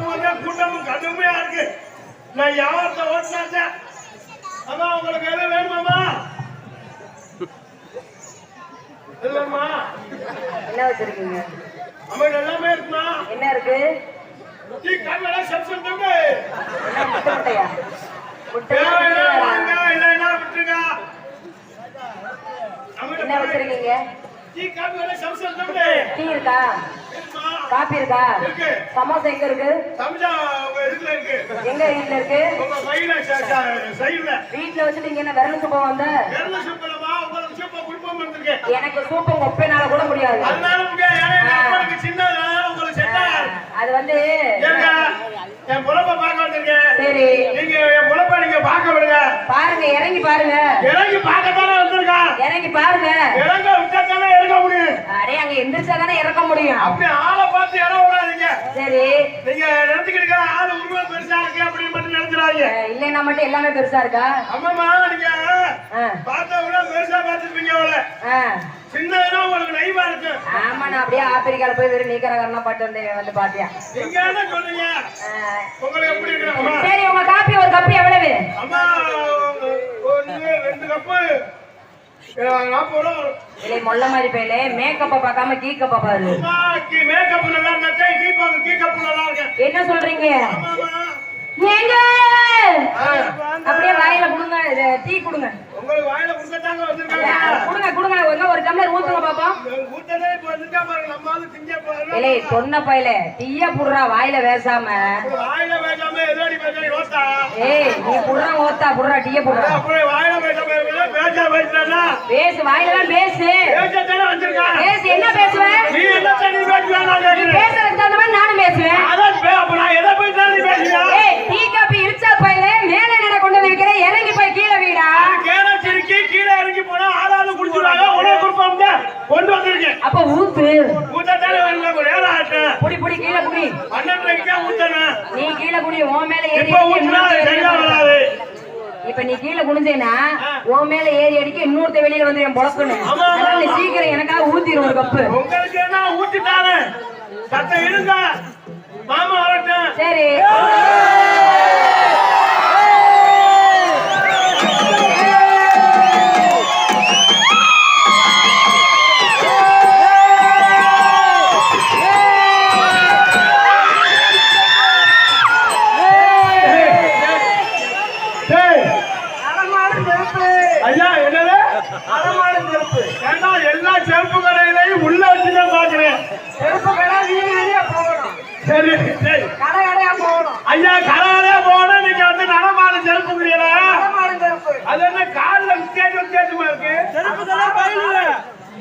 பொழப்ப பார்க்கும்போது கூட்டமும் கடுமையா இருக்கு. நான் யாவத்தை ஓட்டினாச்சே அம்மா உங்களுக்கு எதுவும் வேணுமாம்மா? இல்லம்மா. என்ன வச்சிருக்கீங்க? எல்லாமே இருக்குமா? என்ன இருக்கு? ஏய், காப்பீரா சம்சம் தம்பி. முட்டையா? முட்டை இல்லைன்னா விட்டுருங்க. என்ன நம்மகிட்ட வச்சிருக்கீங்க? டீ, இருக்கா? காபி இருக்கா. சமோசா எங்க இருக்கு உங்க இதுல இருக்கு. எங்க வீட்ல இருக்கு உங்க பையில ச- ச- சைடுல. வீட்ல வச்சுட்டு இங்க என்ன விரல் சுப்ப வந்த விரல சூப்பலமா, உங்களுக்கு சூப்பா குடுப்பம் வந்திருக்கேன். எனக்கு சூப்ப ஒப்பேனால கூட முடியாது அதனால முடியாது. ஏன்னா எங்க அப்பனுக்கு சின்னதுனால உங்களுக்கு set ஆகாது. அது வந்து என் பொழப்ப பார்க்க வந்திருக்கேன். சரி நீங்க என் பொழப்ப நீங்க பார்க்க விடுங்க. பாருங்க இறங்கி பாருங்க இறங்கி பார்க்கத்தானே வந்திருக்கான். இறங்கி பாருங்க இறங்க விட்டாத்தானே இறங்க முடியும். அடே அங்க எந்திரிச்சா தானே இறக்க முடியும் அப்படி ஆளை பார்த்து இடம் விடாதீங்க சரி நீங்க நினைச்சுக்கிட்டு ஆளு உருவ பெருசா இருக்கு அப்படின்னு இல்லைன்னா மட்டும் எல்லாமே பெருசா இருக்கா? அம்மாமா நீங்க பார்த்த விட பெருசா பார்த்துருப்பீங்க அவளை. சின்னதுனா உங்களுக்கு நைவா இருக்கு ஆமா நான் அப்படியே ஆப்பிரிக்கால போய் வெறும் பாட்டு வந்து வந்து பாத்தியா? நீங்க என்ன சொல்றீங்க? அஹ், உங்களுக்கு எப்படி இருக்கு சரி உங்க காப்பி ஒரு கப்பு எவ்வளவு? அம்மா ரெண்டு வரும். இல்லை மொள்ள மாதிரி போயில மேக்கப்ப பார்க்காம கீ கப்ப பாரு. மேக்கப் நல்லா இருந்தா கீ பாக்கு கீ கப்பு நல்லா இருக்கு என்ன சொல்றீங்க? ஆமாமா அப்படியே வாயில கொடுங்க டீ கொடுங்க. உங்களுக்கு வாயில குடுக்கத்தாங்க இல்ல, வந்திருக்காங்க கொடுங்க கொடுங்க. எங்க ஒரு டம்ளர் ஊத்துங்க பாப்போம். கூட்டமே இப்ப வந்துட்டா பாருங்க நம்ம ஆளு திங்க போறோம் இல்லை சொன்ன பையில டீய புடுறா வாயில வேசாம வாயில பேசாம ஏய் நீ புடுறா ஓத்தா புடுறா டீய புடுறா. வாயில பேசா வாயில தான் பேசு வந்திருக்கா? பேசு என்ன பேசுவ? நீ என்ன தண்ணி பேசுவா நான் நீ கேட்கிறேன் மாதிரி நானும் பேசுவேன். அதான் அப்ப நான் எதை பேசுறியா ஏய் டீ காப்பி இடிச்சா பையில மேல நட கொண்டு வந்து வைக்கிறேன். இறங்கி போய் கீழே வீடா? கேன சிரிக்கி கீழே இறங்கி போனா ஆளாளு குடிச்சுடுவாங்க உனக்கு கொடுப்போம் கொண்டு வந்திருக்கேன். அப்ப ஊத்து. ஊத்தத்தானே வரல நேரம் ஆட்டேன் புடி புடி கீழே தான் ஊத்தணும். நீ கீழே குடி உன் மேல ஏறி இப்ப ஊத்துனா சரியா வெளியில வராது. இப்ப நீ கீழே குனிஞ்சேனா உன் மேல ஏறி அடிக்க இன்னொருத்த வெளியில வந்து என் பொழக்கணும். சீக்கிரம் எனக்காக ஊத்திரும் ஒரு கப்பு. உங்களுக்கு ஊத்திட்டானே சத்தம் இருங்க. மாமா வரட்டும். சரி.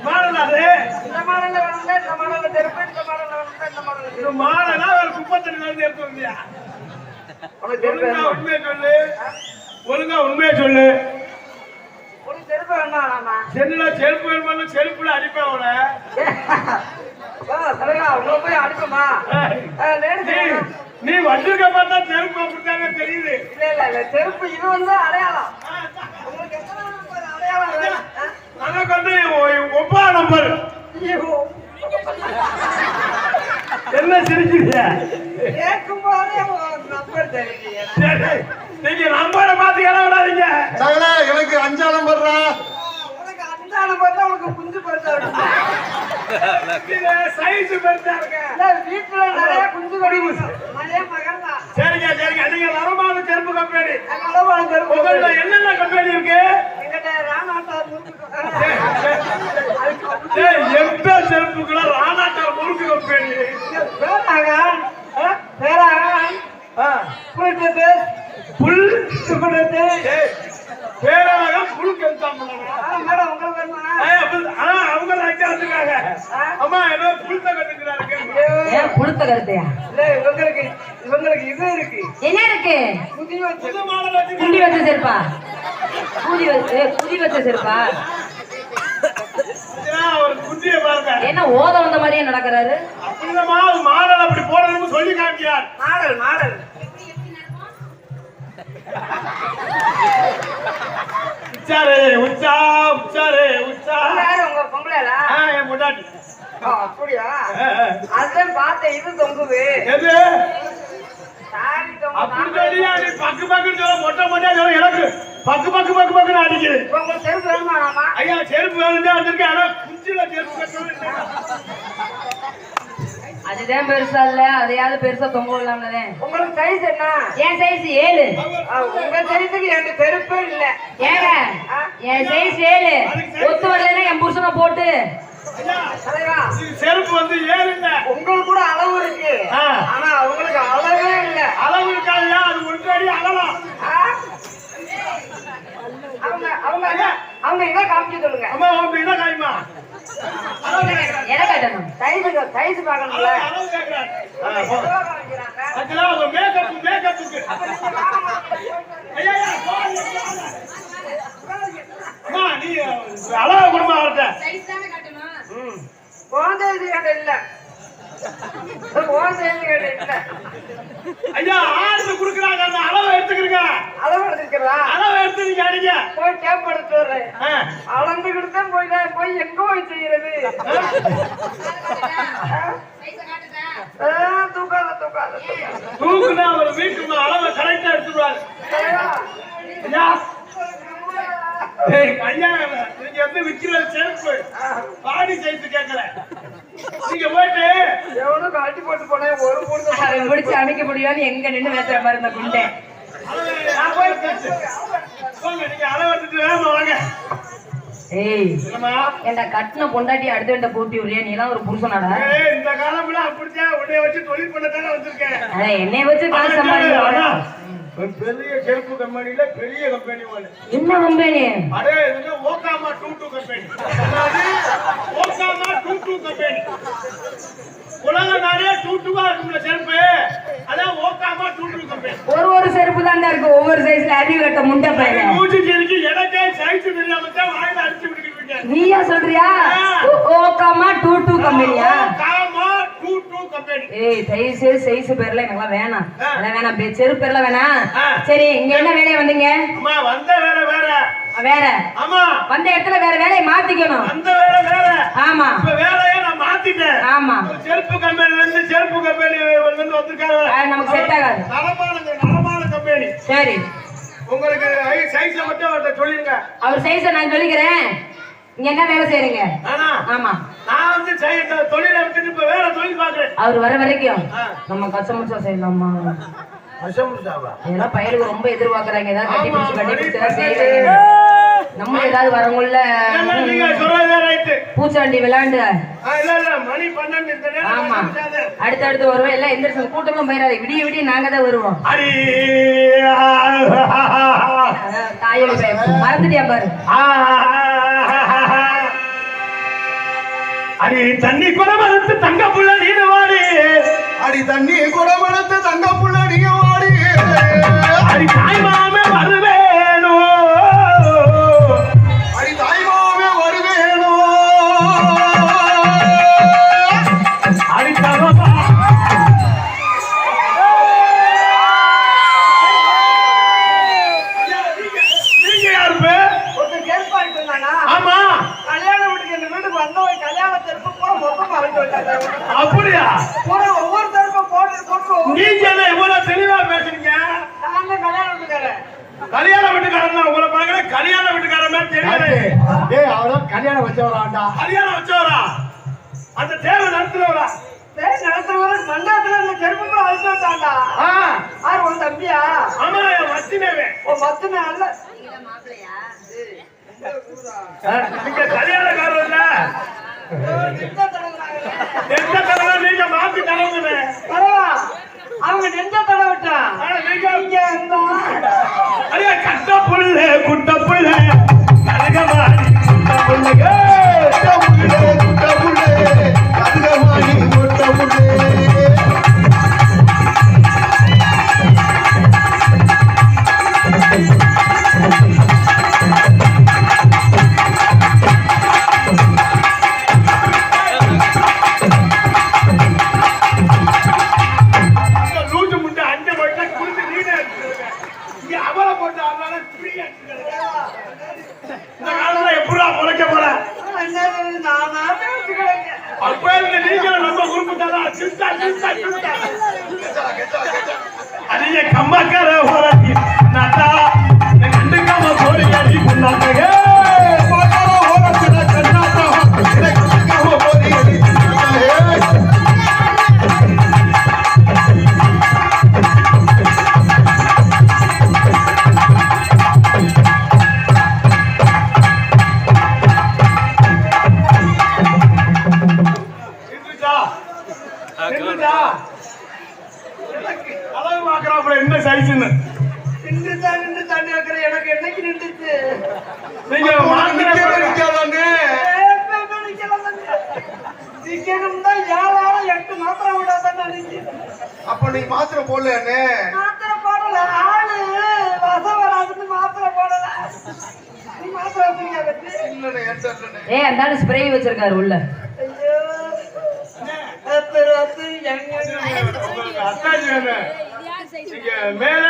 மாடல் அது இது மாடலா ஒரு குப்பத்தடி வந்து எடுத்து வந்தியா? ஒழுங்கா உண்மையை சொல்லு. ஒழுங்கா உண்மையை சொல்லு. செல்லுல செருப்பு செருப்புல அடிப்பேன் அவனை நீ- நீ வந்திருக்க பார்த்தா செருப்பு அப்படித்தாங்க தெரியுது. செருப்பு இது வந்து அடையாளம். நமக்கு வந்து ஒ- ஒப்பா நம்பர். என்ன சிரிக்கிறீங்க? சரி, நீங்க நம்பரை பார்த்து இடம் விடாதீங்க சகல எனக்கு அஞ்சாலம் படுறா இது சைஸ் பெருசா இருக்கு சரிங்க சரிங்க. நீங்க வரமான செருப்பு கம்பெனி உங்கள்ட்ட என்னென்ன கம்பெனி இருக்கு? எந்த செருப்புக்குள்ள ராணாட்டா முறுக்கு கம்பெனி புல் ஏய், பேராக புல் கெடுத்தான் அவங்க ரைட்டா வச்சிருக்காங்க அம்மா ஏதோ புல் தகட்டுக்கிறாரு ஏன் புழுத்த கருத்தையா இவங்களுக்கு இது இருக்கு. என்ன இருக்கு? புதிய வச்சு. குண்டி வச்ச செருப்பா? குதி வச்சு குதி வச்ச செருப்பா? ஓத வந்த மாதிரியே நடக்கிறாரு? மாடல் அப்படி போடணும்னு சொல்லி காமிக்கிறார். Model model. உச்சாரு உச்சா உச்சாரு உச்சா. உங்க பொம்பளைலா ஆ, என் பொண்டாட்டி. அப்படியா. அதான் பார்த்தேன் இது தொங்குது. எது? அப்படி சொல்லியா? நீ பக்கு பக்குன்னு சொல்ல மொட்டை மொட்டையா சொல்ல எனக்கு பக்கு பக்கு பக்கு பக்குன்னு அடிக்குது. உங்களுக்கு செருப்பு வேணுமாடாமா ஐயா செருப்பு வேணும்னு வந்திருக்கேன். ஆனா குஞ்சில செருப்பு கட்டணும் இல்லை. அதுதான் பெருசா இல்ல. அதையாவது பெருசா தொங்க விடலாம்ல உங்களுக்கு சைஸ் என்ன? என் சைஸ் ஏழு. உங்க சைஸுக்கு என்கிட்ட செருப்பே இல்ல. ஏங்க என் சைஸ் ஏழு. ஒத்து வரலன்னா என் புருஷனை போட்டு. செருப்பு வந்து ஏறுங்க உங்களுக்கு கூட அளவு இருக்கு. ஆ. ஆனா அவங்களுக்கு அளவே இல்ல. அளவு இருக்காதுயா அது ஒன்றடி ஆ? அவங்க அவங்க அவங்க இதை காமிச்சு சொல்லுங்க? அம்மா உன் இதை காய்மா எதை கட்டணும்? சைஸ் பார்க்கணும்ல. அளவு அளவு கேட்கிறார் ஆ, போ. எவ்வளவு காமிக்கிறாங்க? அதுல அவங்க மேக்கப் மேக்கப்புக்கு ஐயா. அம்மா நீ அளவு கொடுமா அவர்கிட்ட. என்கிட்ட இல்ல. என்கிட்ட இல்ல. ஐயா ஆர்டர் குடுக்குறாங்க. அந்த அளவு எடுத்துக்கிறீங்க. அளவு எடுத்துக்கிறா அளவு எடுத்து நீங்க அடிங்க. போய் டேப் எடுத்து வர்றேன். அளந்துக்கிட்டு தான் போய் நான் போய் எங்க போய் செய்யறது? தூக்காத தூக்காத. தூக்குனா அவர் வீட்டுக்கு அளவை கரெக்டா எடுத்துருவாரு ஐயா. நீங்க வந்து விக்கிற செருப்பு. கேட்கல நீங்க போயிட்டு கழட்டி போட்டு போனேன் ஒரு பொண்ணு அவன் அமைக்க எங்க நின்னு பேசுற மாதிரி இந்த குண்டை. நான் போய் நீங்க அளவு எடுத்துட்டு வேகமா வாங்க. ஏய் இல்லம்மா ஏன்டா கட்டின பொண்டாட்டி அடுத்த பூட்டி விடுறியா? நீ எல்லாம் ஒரு புருஷனாடா. ஏய், இந்த காலம்ல அப்படித்தான். உன்னைய வச்சு தொழில் பண்ணத்தானே வந்திருக்கேன். அட என்னைய வச்சு காசு பெரிய செருப்பு கம்பெனில பெரிய கம்பெனி ஒண்ணு என்ன கம்பெனி அடே இது ஓகாமா டூ டூ கம்பெனி ஓகாமா டூ டூ கம்பெனி உலக நாடே டூ டூவா இருக்கும்ல செருப்பு? அதான் ஓகாமா டூ டூ கம்பெனி ஒரு ஒரு செருப்பு தான் இருக்கு. ஒவ்வொரு சைஸ்ல அறிவு கட்ட முண்டை பையன் மூச்சு செருக்கு எனக்கே சைஸ் தெரியாம தான் வாயில அடிச்சு விட்டுக்கிட்டு இருக்கேன். நீயா சொல்றியா? ஓகாமா டூ டூ கம்பெனியா டூ டூ கம்பெனி ஏய் சைஸ் சைஸ் பேர்ல எனக்குலாம் வேணாம். அதெல்லாம் வேணாம். பே- செருப்பு பேர்ல வேணாம். சரி இங்க என்ன வேலையா வந்தீங்க? அம்மா வந்த வேலை வேற. வேற. ஆமா வந்த இடத்துல வேற வேலையை மாத்திக்கணும். வந்த வேலை வேற. ஆமா. இப்ப வேலையை நான் மாத்திட்டேன். ஆமா. செருப்பு கம்பெனில இருந்து செருப்பு கம்பெனி வந்து வந்திருக்காரு. நமக்கு செட் ஆகாது. நலமான நலமான கம்பெனி சரி. உங்களுக்கு சைஸ்ல மட்டும் அவர்கிட்ட சொல்லிருங்க அவர் சைஸ நான் சொல்லிக்கிறேன். இங்க என்ன வேலை செய்றீங்க ஆனா ஆமா. நான் வந்து செய்- இந்த தொழிலை விட்டுட்டு இப்ப வேற தொழில் பாக்குறேன் அவர் வர வரைக்கும். நம்ம கச்சமுச்சா செய்யலாமா? இதெல்லாம் பையனுக்கு ரொம்ப எதிர்பார்க்கறாங்க. ஏதாவது கட்டி பிடிச்சு கட்டி பிடிச்சு. செய்யறாங்க. நம்ம ஏதாவது வரவங்கள நீங்க பூச்சாண்டி விளையாண்டு ஆமா. அடுத்து அடுத்து வருவோம். எல்லாம் எந்திரிச்சு கூட்டமும் போயிடாது விடிய விடிய நாங்க தான் வருவோம். தாயோட மறந்துட்டியா பாரு. அடி தண்ணி குடமளத்து தங்க புள்ள நீனவாடி அடி தண்ணி குடமளத்து தங்க புள்ள நீங்க என்ன இவ்வளவு தெளிவா பேசுறீங்க. கல்யாண வீட்டுக்காரன் கல்யாண வீட்டுக்காரன் தான் உங்களை பாக்குற கல்யாண வீட்டுக்காரன் தெரியல ஏய் அவதான் கல்யாணம் வச்சவராண்டா கல்யாணம் வச்சவரா? அந்த தேவை நடத்துறவரா? டேய், நடத்துறவரு மண்டபத்துல இந்த செருப்பு பூரா அடிச்சு வச்சான்டா ஆ, யார் உன் தம்பியா? ஆமா என் மச்சினவே உன் மத்துன அல்ல. நீங்க கல்யாணக்காரர் இல்ல. எந்த தடவை நீங்க மாத்தி தடவுங்க. பரவா, அவங்க நெஞ்ச தடவிட்டான். ஆனா நீங்க இங்க இருந்தா. அடியே கட்ட புள்ள குட்ட புள்ள. கனகமாடி குட்ட புள்ளைங்க குட்ட புள்ளே, குட்ட புள்ளே, தங்கமணி குட்ட புள்ளே. போட்டு அதனால பிரியா இந்த காலத்துல எப்படா முளைக்க கம்மாக்கார நீங்க மாத்திரை போடலன்னு மாத்திரை போடல. ஆளு வசம் வராதுன்னு மாத்திரை போடல. அந்த ஸ்ப்ரே வச்சிருக்காரு உள்ள. மேலே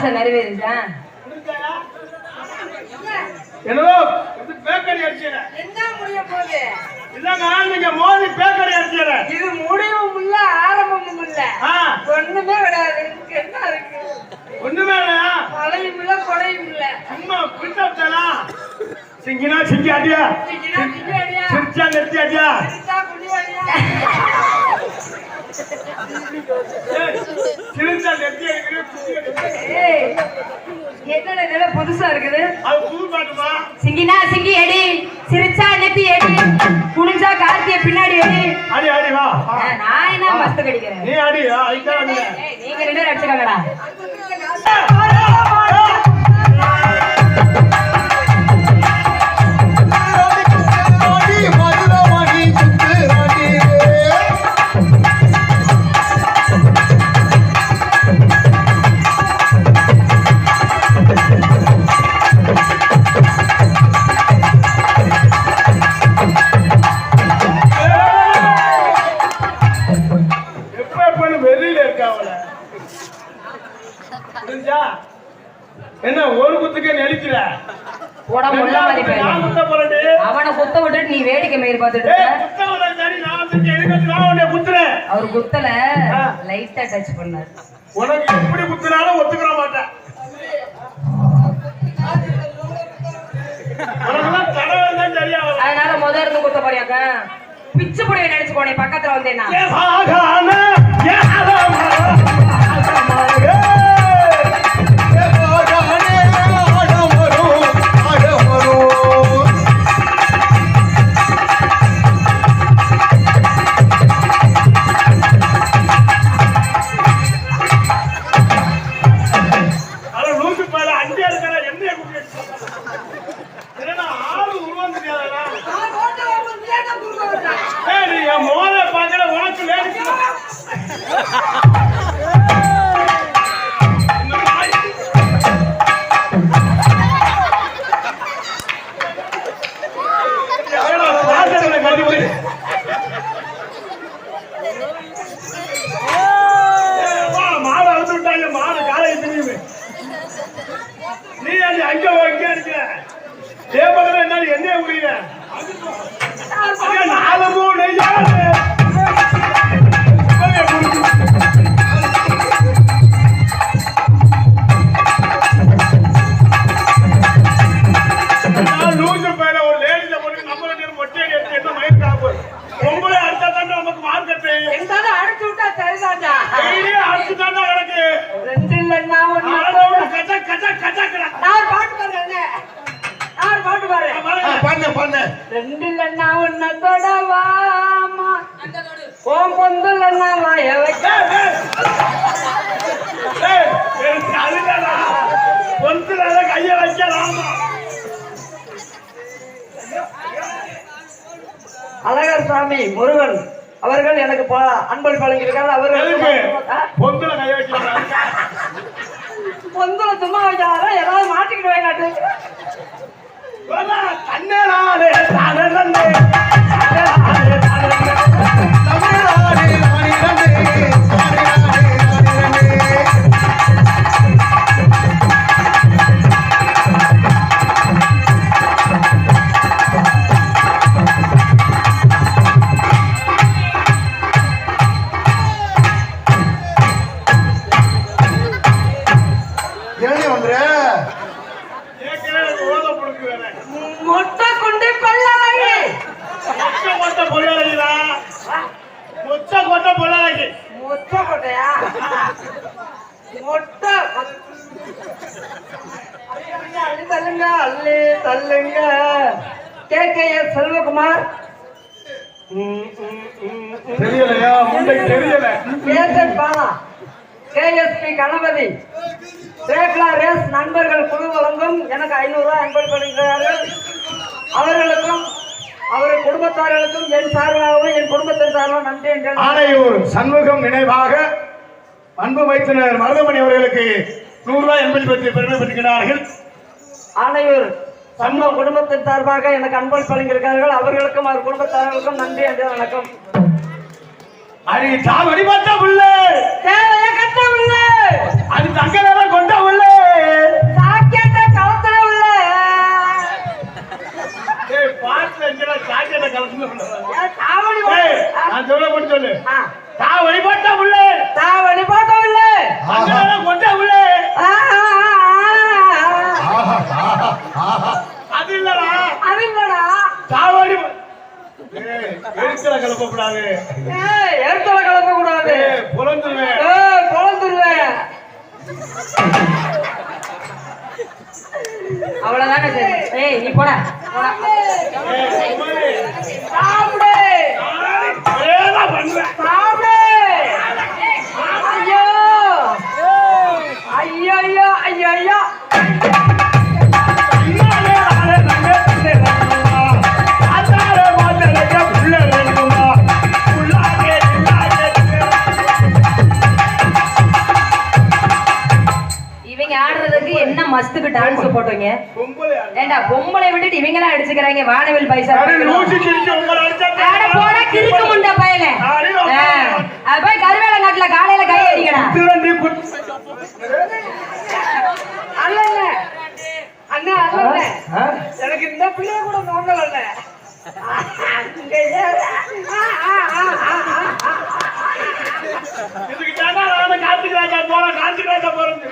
ஆசை நிறைவேறிச்சா? இது பேக்கடி அடிச்சீங்க என்ன முடிய போகுது? இல்லங்க நீங்க மோதி பேக்கடி அடிச்சீங்க இது முடிவும் இல்ல ஆரம்பமும் இல்ல. ஒண்ணுமே விடாது. என்ன இருக்கு? ஒண்ணுமே இல்ல. கொலையும் இல்ல கொலையும் இல்ல. சும்மா பிடிச்சா சிங்கினா சிங்கி அடியா? சிரிச்சா நெத்தி அடியா? சிரிச்சா குடி அடியா? கிழிஞ்சா நெத்தி என்னடா புதுசா இருக்குது அது சிங்கினா சிங்கி அடி சிரிச்சா நெத்தி அடி குனிஞ்சா கார்த்திய பின்னாடி அடி அடி அடி வா. நான் என்ன நீ அடி ஐக்கா நீங்க ரெண்டு பேரும் ரேக்லா ரேஸ் நண்பர்கள் குழு வழங்கும். எனக்கு ஐநூறு ரூபாய் அன்பளிப்படுகிறார்கள் அவர்களுக்கும் அவர் குடும்பத்தார்களுக்கும் என் சார்பாகவும் என் குடும்பத்தின் சார்பாகவும் நன்றி என்று ஆனையூர் சண்முகம் நினைவாக அன்பு வைத்தினர் மருதமணி அவர்களுக்கு நூறு ரூபாய் எண்பத்தி பற்றி பெருமை பெற்றுகிறார்கள். ஆனையூர் சண்முக குடும்பத்தின் சார்பாக எனக்கு அன்பளிப்பு வழங்கியிருக்கிறார்கள் அவர்களுக்கும் அவர் குடும்பத்தார்களுக்கும் நன்றி என்று வணக்கம். புள்ள. தேவைய கட்டவில்ல அது தங்க நேரம் கொண்ட புள்ள சாக்கியத்தை களத்துல உள்ள. ஏய் பாட்டுல எங்கடா ஏய் நான் சொல்ல மட்டும் சொல்லு. ஆ, தாம் அடிபட்ட புள்ள தாவணி போட்டவில்லை தங்க நேரம் கொண்ட ஆஹா அது இல்லடா. அது இல்லடா. தாவடி ஏய் ஏற்கல கலக்க கூடாது ஏய் அவ்வளவுதானே சரி. ஏய் நீ போடா. போடா. மஸ்துக்கு டான்ஸ் போட்டீங்க. ஏண்டா பொம்பளை விட்டுட்டு இவங்க எல்லாம் அடிச்சுக்கிறாங்க வானவில் பைசா போடா கிறுக்கு முண்டை பயல போய் கருவேல நாட்டுல காலையில கை அடிக்கடா. அல்ல அண்ணா அல்ல? எனக்கு இந்த பிள்ளைய கூட நோங்கல் ஆ. இதுக்கு நானும் கார்த்திக் ராஜா போறேன், கார்த்திக் ராஜா போறேன்னு.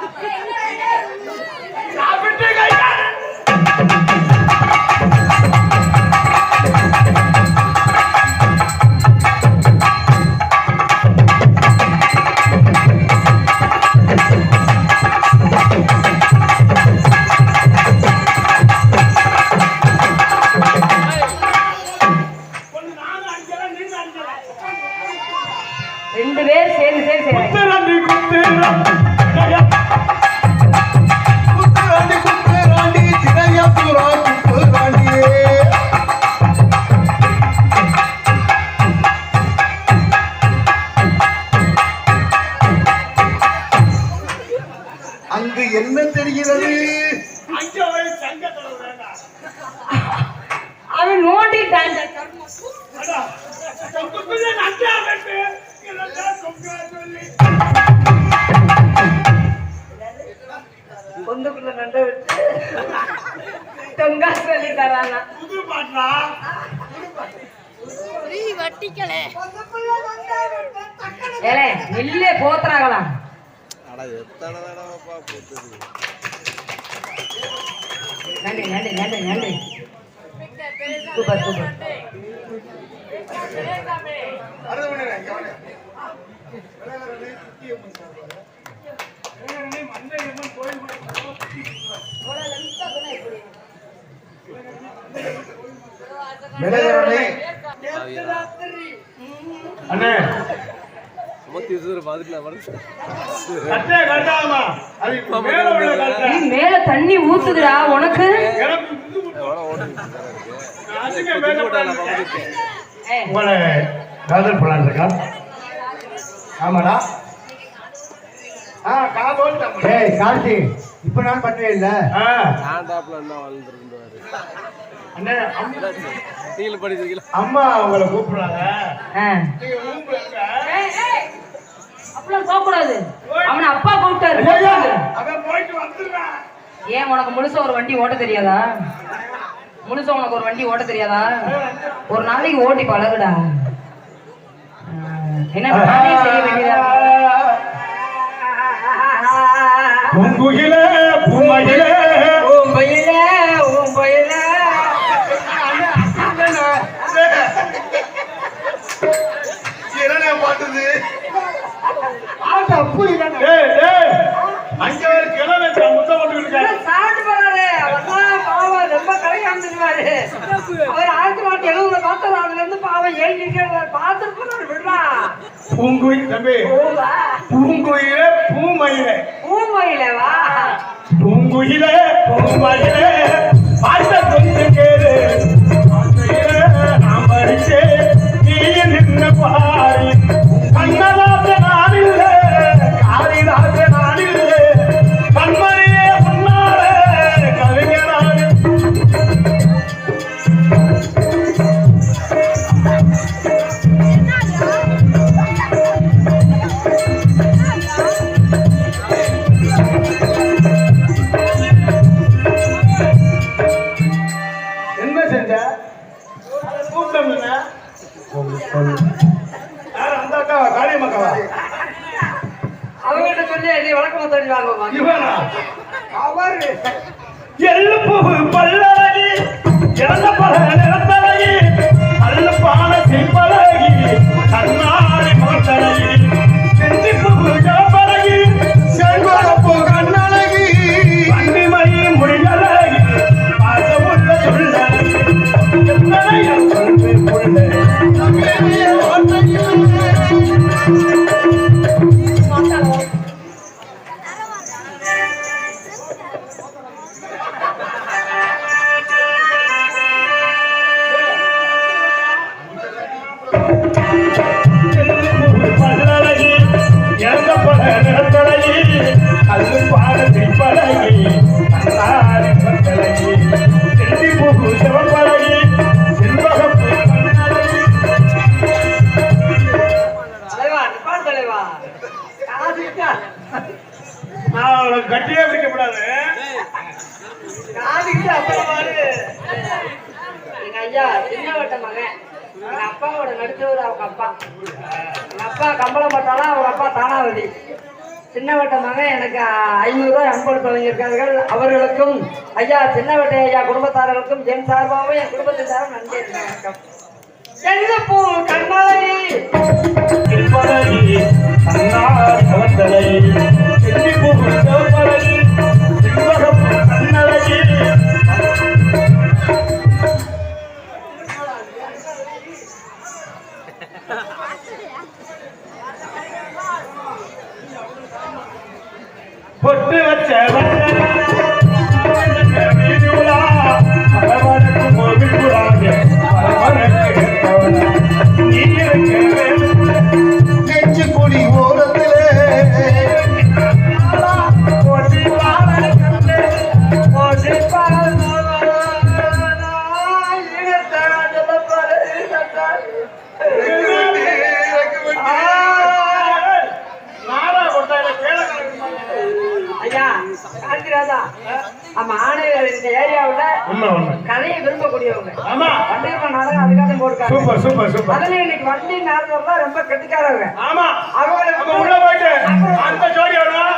Yeah. பொந்துக்குள்ள நண்டை விட்டு தொங்கா சொல்லி தரானா புது பாட்டா? நன்றி நன்றி நன்றி நன்றி. Super super. விளையாடனே அண்ணே, கட்டாமா. அது மேல உள்ள கட்டை. நீ மேல தண்ணி ஊத்துதுடா உனக்கு எனக்கு புது முட்டை. நான் அதுக்கு மேல உட்கார்ந்திருக்கேன். ஏய், உங்களை காதல் பலான் இருக்கா ஆமாடா. டேய் கார்த்தி இப்ப நான் பண்ணவே இல்ல? ஆ. நான் டாப்ல என்ன வாழ்ந்துருந்தாரு அண்ணே அம்மா நீங்கள படிச்சிருக்கீங்களா? அம்மா உங்களை கூப்பிடுறாங்க. ஏய், ஏய், அப்படிலாம் போக கூடாது அவனை அப்பா கூப்பிட்டாரு அவன் போயிட்டு வந்துடுறான் ஏன் உனக்கு முழுசா ஒரு வண்டி ஓட்ட தெரியாதா? முழுசா உனக்கு ஒரு வண்டி ஓட்ட தெரியாதா? ஒரு நாளைக்கு ஓட்டி பழகுடா. என்ன நானே செய்ய வேண்டியதா? பூங்குயில பூமகில ஊம்பையில ஊம்பையில என்ன பாட்டுது? ஏய் அங்க ஒரு கிழமை முத்த போட்டு இருக்காரு. சாப்பிட்டு போறாரு? அவர்தான் பாவம் ரொம்ப இருப்பாரு அவர் ஆயிரத்தி தொள்ளாயிரத்தி எழுபதுல பார்த்தாரு அதுல இருந்து பாவம் ஏழு பார்த்துட்டு போறாரு விடுறா. பூங்குயில் தம்பி. பூங்குயில பூமயில. ஊம்பையில வா. பூங்குயில பூமயில. பார்த்த கொஞ்சம் கேளு. நாம் பறிச்சே நீ நின்று பாரு கண்ணதாச அந்த அக்காவா? காளியம்மாக்காவா அவங்கிட்ட சொல்லி நீ வழக்கம் தண்ணி அவர் எழுப்பு பல்லழகி இறந்த பல நிறத்தழகி நல்ல பானை செய்வார் பாரதி சின்னவட்டமாக எனக்கு ஐநூறுரூவா அன்பளிப்பு இருக்கிறார்கள் அவர்களுக்கும் ஐயா சின்னவட்டை ஐயா குடும்பத்தாரர்களுக்கும் என் சார்பாகவும் என் குடும்பத்தின் சார்பும் நன்றி வணக்கம். செல்லப்பூ கண்மலை. கண்மலை பொட்டு வச்ச சூப்பர் சூப்பர். இன்னைக்கு வண்டி நார்மல் ரொம்ப கெட்டிக்காரங்க ஆமா. அவங்க உள்ள போயிட்டு அந்த ஜோடி வரலாம்